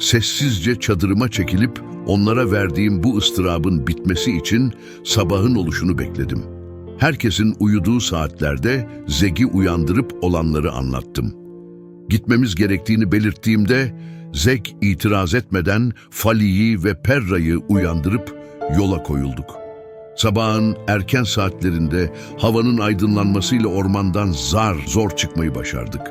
Sessizce çadırıma çekilip onlara verdiğim bu ıstırabın bitmesi için sabahın oluşunu bekledim. Herkesin uyuduğu saatlerde Zeg'i uyandırıp olanları anlattım. Gitmemiz gerektiğini belirttiğimde Zeg itiraz etmeden Fali'yi ve Perra'yı uyandırıp yola koyulduk. Sabahın erken saatlerinde havanın aydınlanmasıyla ormandan zar zor çıkmayı başardık.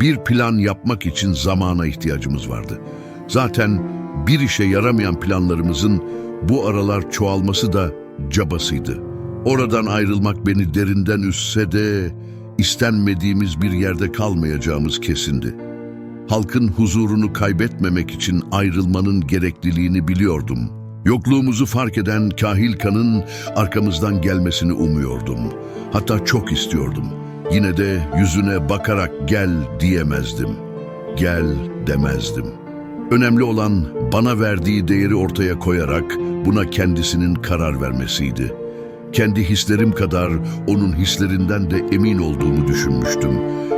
Bir plan yapmak için zamana ihtiyacımız vardı. Zaten bir işe yaramayan planlarımızın bu aralar çoğalması da cabasıydı. Oradan ayrılmak beni derinden üsse de istenmediğimiz bir yerde kalmayacağımız kesindi. Halkın huzurunu kaybetmemek için ayrılmanın gerekliliğini biliyordum. Yokluğumuzu fark eden Kahilkan'ın arkamızdan gelmesini umuyordum. Hatta çok istiyordum. Yine de yüzüne bakarak gel diyemezdim. Gel demezdim. Önemli olan bana verdiği değeri ortaya koyarak buna kendisinin karar vermesiydi. Kendi hislerim kadar onun hislerinden de emin olduğumu düşünmüştüm.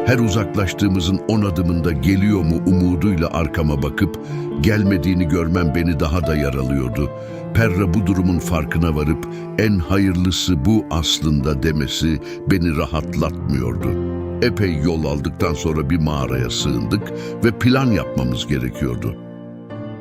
Her uzaklaştığımızın on adımında geliyor mu umuduyla arkama bakıp gelmediğini görmem beni daha da yaralıyordu. Perra bu durumun farkına varıp en hayırlısı bu aslında demesi beni rahatlatmıyordu. Epey yol aldıktan sonra bir mağaraya sığındık ve plan yapmamız gerekiyordu.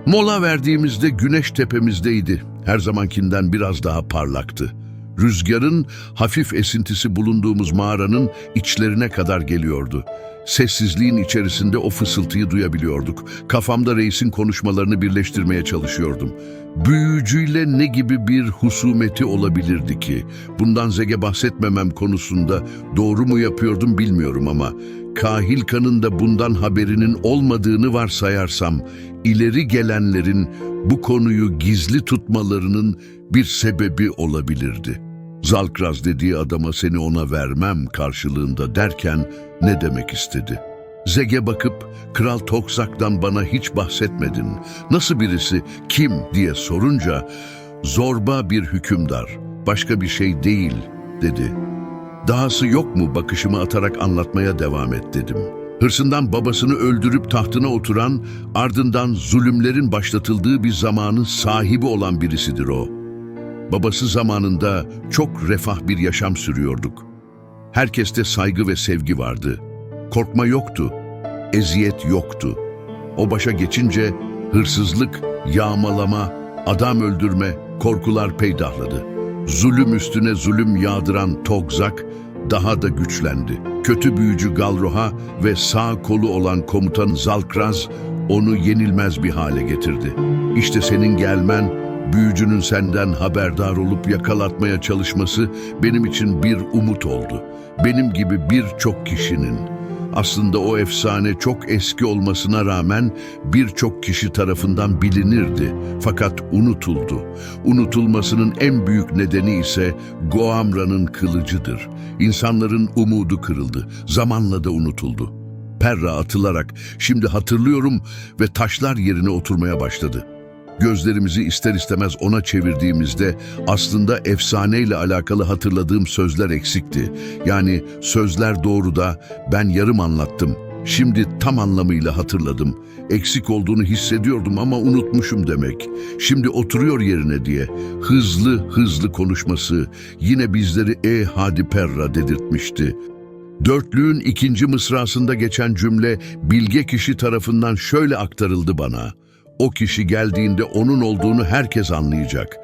Mola verdiğimizde güneş tepemizdeydi. Her zamankinden biraz daha parlaktı. Rüzgarın hafif esintisi bulunduğumuz mağaranın içlerine kadar geliyordu. Sessizliğin içerisinde o fısıltıyı duyabiliyorduk. Kafamda reisin konuşmalarını birleştirmeye çalışıyordum. Büyücüyle ne gibi bir husumeti olabilirdi ki? Bundan Zeg'e bahsetmemem konusunda doğru mu yapıyordum bilmiyorum ama Kahilkan'ın da bundan haberinin olmadığını varsayarsam ileri gelenlerin bu konuyu gizli tutmalarının bir sebebi olabilirdi. Zalkraz dediği adama seni ona vermem karşılığında derken ne demek istedi? Zeg'e bakıp Kral Tokzak'tan bana hiç bahsetmedin. Nasıl birisi, kim diye sorunca zorba bir hükümdar, başka bir şey değil dedi. Dahası yok mu bakışımı atarak anlatmaya devam et dedim. Hırsından babasını öldürüp tahtına oturan, ardından zulümlerin başlatıldığı bir zamanın sahibi olan birisidir o. Babası zamanında çok refah bir yaşam sürüyorduk. Herkeste saygı ve sevgi vardı. Korkma yoktu, eziyet yoktu. O başa geçince hırsızlık, yağmalama, adam öldürme, korkular peydahladı. Zulüm üstüne zulüm yağdıran Togzak daha da güçlendi. Kötü büyücü Galroha ve sağ kolu olan komutan Zalkraz onu yenilmez bir hale getirdi. İşte senin gelmen, büyücünün senden haberdar olup yakalatmaya çalışması benim için bir umut oldu. Benim gibi birçok kişinin. Aslında o efsane çok eski olmasına rağmen birçok kişi tarafından bilinirdi fakat unutuldu. Unutulmasının en büyük nedeni ise Goamra'nın kılıcıdır. İnsanların umudu kırıldı, zamanla da unutuldu. Perra atılarak şimdi hatırlıyorum ve taşlar yerine oturmaya başladı. Gözlerimizi ister istemez ona çevirdiğimizde aslında efsaneyle alakalı hatırladığım sözler eksikti. Yani sözler doğru da ben yarım anlattım. Şimdi tam anlamıyla hatırladım. Eksik olduğunu hissediyordum ama unutmuşum demek. Şimdi oturuyor yerine diye. Hızlı hızlı konuşması yine bizleri e hadi perra dedirtmişti. Dörtlüğün ikinci mısrasında geçen cümle bilge kişi tarafından şöyle aktarıldı bana. O kişi geldiğinde onun olduğunu herkes anlayacak.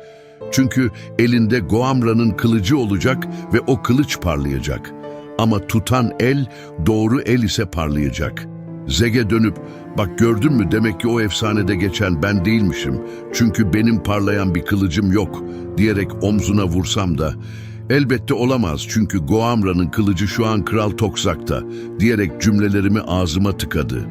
Çünkü elinde Goamra'nın kılıcı olacak ve o kılıç parlayacak. Ama tutan el doğru el ise parlayacak. Zeg'e dönüp bak gördün mü demek ki o efsanede geçen ben değilmişim. Çünkü benim parlayan bir kılıcım yok diyerek omzuna vursam da elbette olamaz çünkü Goamra'nın kılıcı şu an Kral Tokzak'ta diyerek cümlelerimi ağzıma tıkadı.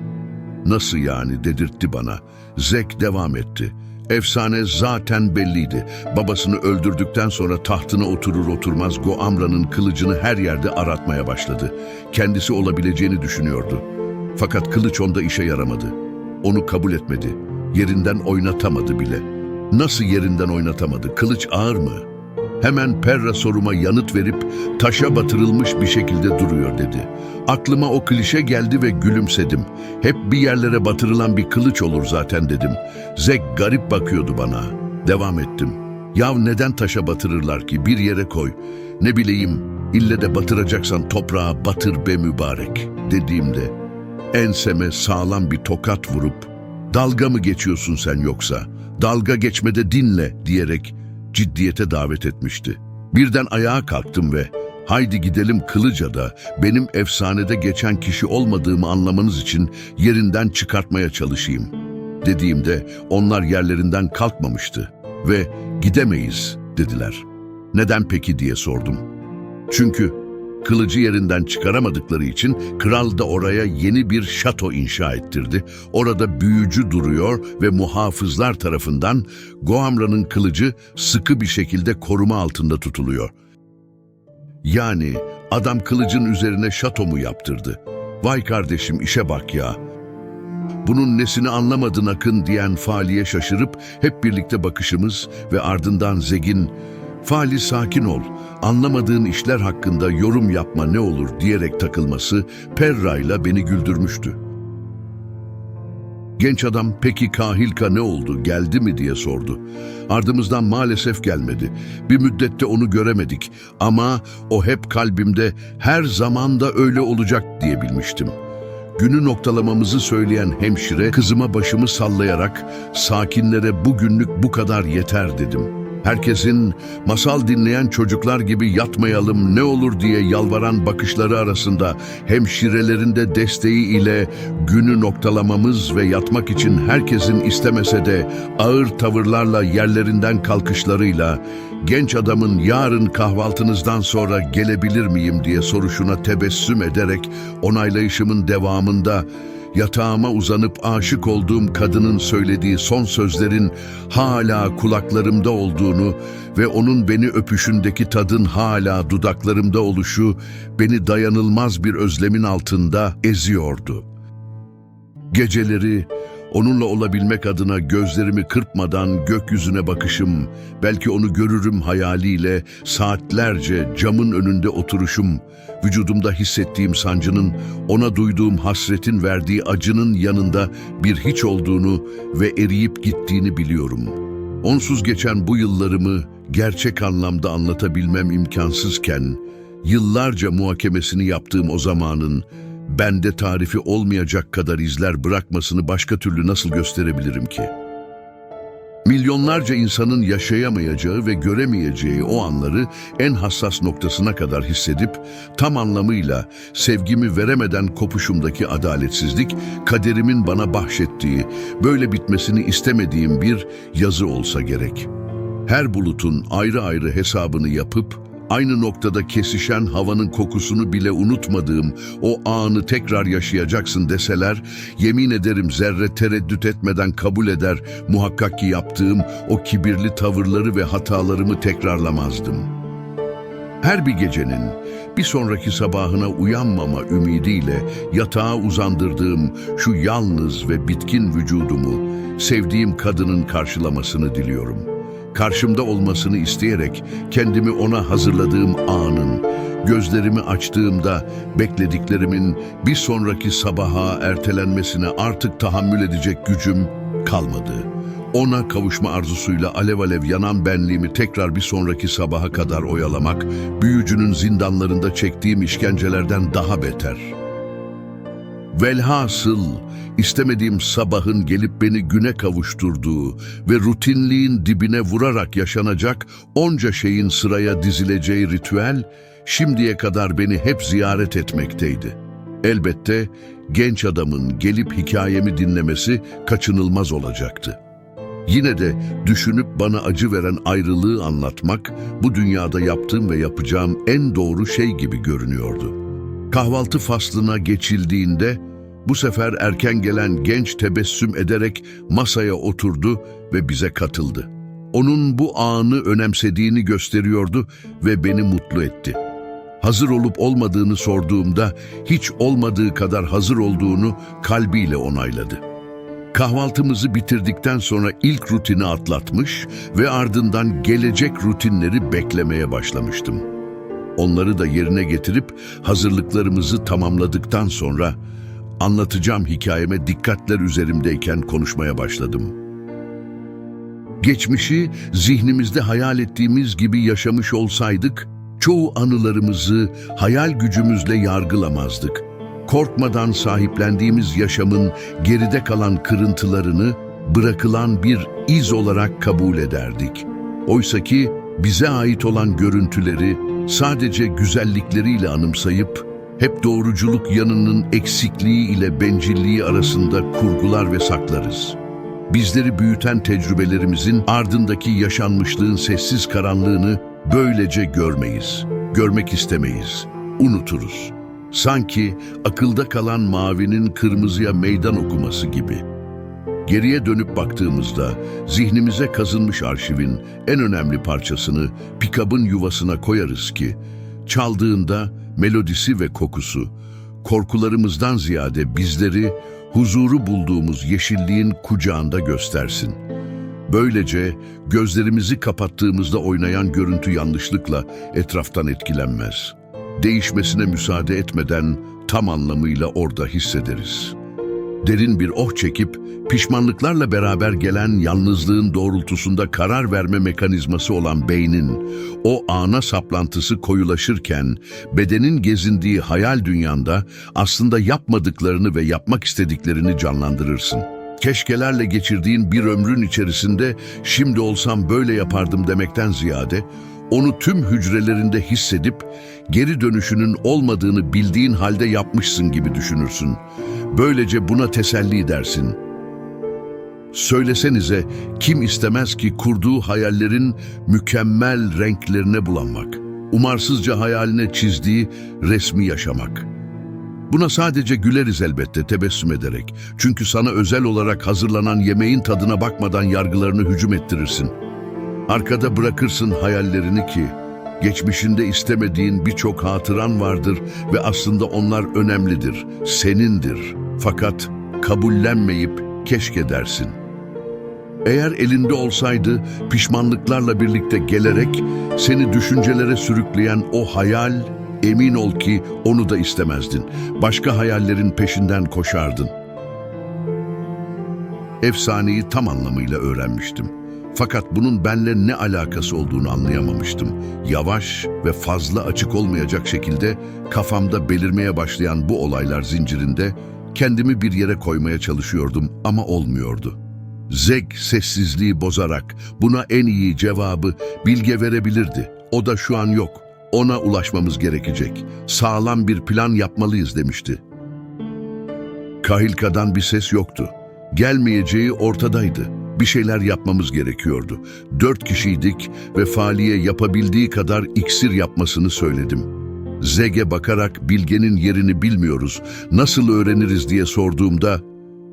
Nasıl yani dedirtti bana. Zek devam etti. Efsane zaten belliydi. Babasını öldürdükten sonra tahtına oturur oturmaz Goamra'nın kılıcını her yerde aratmaya başladı. Kendisi olabileceğini düşünüyordu. Fakat kılıç onda işe yaramadı. Onu kabul etmedi. Yerinden oynatamadı bile. Nasıl yerinden oynatamadı? Kılıç ağır mı? Hemen Perra soruma yanıt verip taşa batırılmış bir şekilde duruyor dedi. Aklıma o klişe geldi ve gülümsedim. Hep bir yerlere batırılan bir kılıç olur zaten dedim. Zek garip bakıyordu bana. Devam ettim. Yav neden taşa batırırlar ki bir yere koy. Ne bileyim ille de batıracaksan toprağa batır be mübarek dediğimde enseme sağlam bir tokat vurup dalga mı geçiyorsun sen yoksa dalga geçmede dinle diyerek ciddiyete davet etmişti. Birden ayağa kalktım ve haydi gidelim Kılıca'da benim efsanede geçen kişi olmadığımı anlamanız için yerinden çıkartmaya çalışayım dediğimde onlar yerlerinden kalkmamıştı ve gidemeyiz dediler. Neden peki diye sordum. Çünkü kılıcı yerinden çıkaramadıkları için kral da oraya yeni bir şato inşa ettirdi. Orada büyücü duruyor ve muhafızlar tarafından Goamra'nın kılıcı sıkı bir şekilde koruma altında tutuluyor. Yani adam kılıcın üzerine şato mu yaptırdı? Vay kardeşim işe bak ya. Bunun nesini anlamadın Akın diyen Fali'ye şaşırıp hep birlikte bakışımız ve ardından Zegin Fali sakin ol, anlamadığın işler hakkında yorum yapma ne olur diyerek takılması Perra'yla beni güldürmüştü. Genç adam peki Kahilka ne oldu geldi mi diye sordu. Ardımızdan maalesef gelmedi. Bir müddette onu göremedik ama o hep kalbimde her zaman da öyle olacak diye bilmiştim. Günü noktalamamızı söyleyen hemşire kızıma başımı sallayarak sakinlere bugünlük bu kadar yeter dedim. Herkesin masal dinleyen çocuklar gibi yatmayalım ne olur diye yalvaran bakışları arasında hemşirelerin de desteği ile günü noktalamamız ve yatmak için herkesin istemese de ağır tavırlarla yerlerinden kalkışlarıyla genç adamın yarın kahvaltınızdan sonra gelebilir miyim? diye soruşuna tebessüm ederek onaylayışımın devamında yatağıma uzanıp aşık olduğum kadının söylediği son sözlerin hala kulaklarımda olduğunu ve onun beni öpüşündeki tadın hala dudaklarımda oluşu beni dayanılmaz bir özlemin altında eziyordu. Geceleri onunla olabilmek adına gözlerimi kırpmadan gökyüzüne bakışım, belki onu görürüm hayaliyle saatlerce camın önünde oturuşum, vücudumda hissettiğim sancının, ona duyduğum hasretin verdiği acının yanında bir hiç olduğunu ve eriyip gittiğini biliyorum. Onsuz geçen bu yıllarımı gerçek anlamda anlatabilmem imkansızken, yıllarca muhakemesini yaptığım o zamanın, bende tarifi olmayacak kadar izler bırakmasını başka türlü nasıl gösterebilirim ki? Milyonlarca insanın yaşayamayacağı ve göremeyeceği o anları en hassas noktasına kadar hissedip tam anlamıyla sevgimi veremeden kopuşumdaki adaletsizlik kaderimin bana bahşettiği, böyle bitmesini istemediğim bir yazı olsa gerek. Her bulutun ayrı ayrı hesabını yapıp aynı noktada kesişen havanın kokusunu bile unutmadığım o anı tekrar yaşayacaksın deseler, yemin ederim zerre tereddüt etmeden kabul eder, muhakkak ki yaptığım o kibirli tavırları ve hatalarımı tekrarlamazdım. Her bir gecenin bir sonraki sabahına uyanmama ümidiyle yatağa uzandırdığım şu yalnız ve bitkin vücudumu sevdiğim kadının karşılamasını diliyorum.'' Karşımda olmasını isteyerek kendimi ona hazırladığım anın, gözlerimi açtığımda beklediklerimin bir sonraki sabaha ertelenmesine artık tahammül edecek gücüm kalmadı. Ona kavuşma arzusuyla alev alev yanan benliğimi tekrar bir sonraki sabaha kadar oyalamak, büyücünün zindanlarında çektiğim işkencelerden daha beter.'' Velhasıl istemediğim sabahın gelip beni güne kavuşturduğu ve rutinliğin dibine vurarak yaşanacak onca şeyin sıraya dizileceği ritüel şimdiye kadar beni hep ziyaret etmekteydi. Elbette genç adamın gelip hikayemi dinlemesi kaçınılmaz olacaktı. Yine de düşünüp bana acı veren ayrılığı anlatmak bu dünyada yaptığım ve yapacağım en doğru şey gibi görünüyordu. Kahvaltı faslına geçildiğinde bu sefer erken gelen genç tebessüm ederek masaya oturdu ve bize katıldı. Onun bu anı önemsediğini gösteriyordu ve beni mutlu etti. Hazır olup olmadığını sorduğumda hiç olmadığı kadar hazır olduğunu kalbiyle onayladı. Kahvaltımızı bitirdikten sonra ilk rutini atlatmış ve ardından gelecek rutinleri beklemeye başlamıştım. Onları da yerine getirip hazırlıklarımızı tamamladıktan sonra anlatacağım hikayeme dikkatler üzerimdeyken konuşmaya başladım. Geçmişi zihnimizde hayal ettiğimiz gibi yaşamış olsaydık, çoğu anılarımızı hayal gücümüzle yargılamazdık. Korkmadan sahiplendiğimiz yaşamın geride kalan kırıntılarını bırakılan bir iz olarak kabul ederdik. Oysaki bize ait olan görüntüleri sadece güzellikleriyle anımsayıp hep doğruculuk yanının eksikliği ile bencilliği arasında kurgular ve saklarız. Bizleri büyüten tecrübelerimizin ardındaki yaşanmışlığın sessiz karanlığını böylece görmeyiz, görmek istemeyiz, unuturuz. Sanki akılda kalan mavinin kırmızıya meydan okuması gibi. Geriye dönüp baktığımızda zihnimize kazınmış arşivin en önemli parçasını pikabın yuvasına koyarız ki çaldığında melodisi ve kokusu korkularımızdan ziyade bizleri huzuru bulduğumuz yeşilliğin kucağında göstersin. Böylece gözlerimizi kapattığımızda oynayan görüntü yanlışlıkla etraftan etkilenmez. Değişmesine müsaade etmeden tam anlamıyla orada hissederiz. Derin bir oh çekip pişmanlıklarla beraber gelen yalnızlığın doğrultusunda karar verme mekanizması olan beynin o ana saplantısı koyulaşırken bedenin gezindiği hayal dünyanda aslında yapmadıklarını ve yapmak istediklerini canlandırırsın. Keşkelerle geçirdiğin bir ömrün içerisinde şimdi olsam böyle yapardım demekten ziyade onu tüm hücrelerinde hissedip geri dönüşünün olmadığını bildiğin halde yapmışsın gibi düşünürsün. Böylece buna teselli dersin. Söylesenize kim istemez ki kurduğu hayallerin mükemmel renklerine bulanmak, umarsızca hayaline çizdiği resmi yaşamak. Buna sadece güleriz elbette tebessüm ederek. Çünkü sana özel olarak hazırlanan yemeğin tadına bakmadan yargılarını hücum ettirirsin. Arkada bırakırsın hayallerini ki, geçmişinde istemediğin birçok hatıran vardır ve aslında onlar önemlidir, senindir. Fakat kabullenmeyip keşke dersin. Eğer elinde olsaydı pişmanlıklarla birlikte gelerek seni düşüncelere sürükleyen o hayal emin ol ki onu da istemezdin. Başka hayallerin peşinden koşardın. Efsaneyi tam anlamıyla öğrenmiştim. Fakat bunun benle ne alakası olduğunu anlayamamıştım. Yavaş ve fazla açık olmayacak şekilde kafamda belirmeye başlayan bu olaylar zincirinde kendimi bir yere koymaya çalışıyordum ama olmuyordu. Zeg sessizliği bozarak buna en iyi cevabı Bilge verebilirdi. O da şu an yok. Ona ulaşmamız gerekecek. Sağlam bir plan yapmalıyız demişti. Kahilka'dan bir ses yoktu. Gelmeyeceği ortadaydı. Bir şeyler yapmamız gerekiyordu. Dört kişiydik ve Faliye yapabildiği kadar iksir yapmasını söyledim. Zeg'e bakarak Bilge'nin yerini bilmiyoruz, nasıl öğreniriz diye sorduğumda,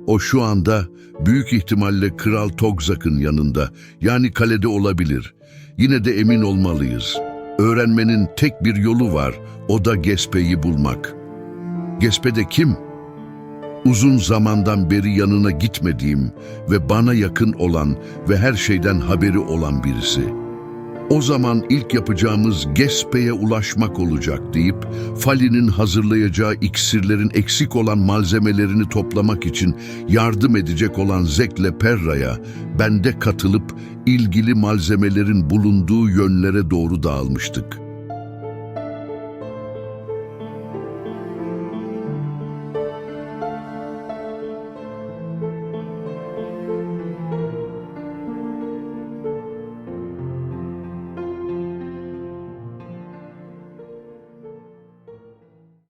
o şu anda büyük ihtimalle Kral Togzak'ın yanında, yani kalede olabilir. Yine de emin olmalıyız. Öğrenmenin tek bir yolu var, o da Gespe'yi bulmak. Gespe de kim? Uzun zamandan beri yanına gitmediğim ve bana yakın olan ve her şeyden haberi olan birisi. O zaman ilk yapacağımız Gespe'ye ulaşmak olacak deyip Fali'nin hazırlayacağı iksirlerin eksik olan malzemelerini toplamak için yardım edecek olan Zek'le Perra'ya ben de katılıp ilgili malzemelerin bulunduğu yönlere doğru dağılmıştık.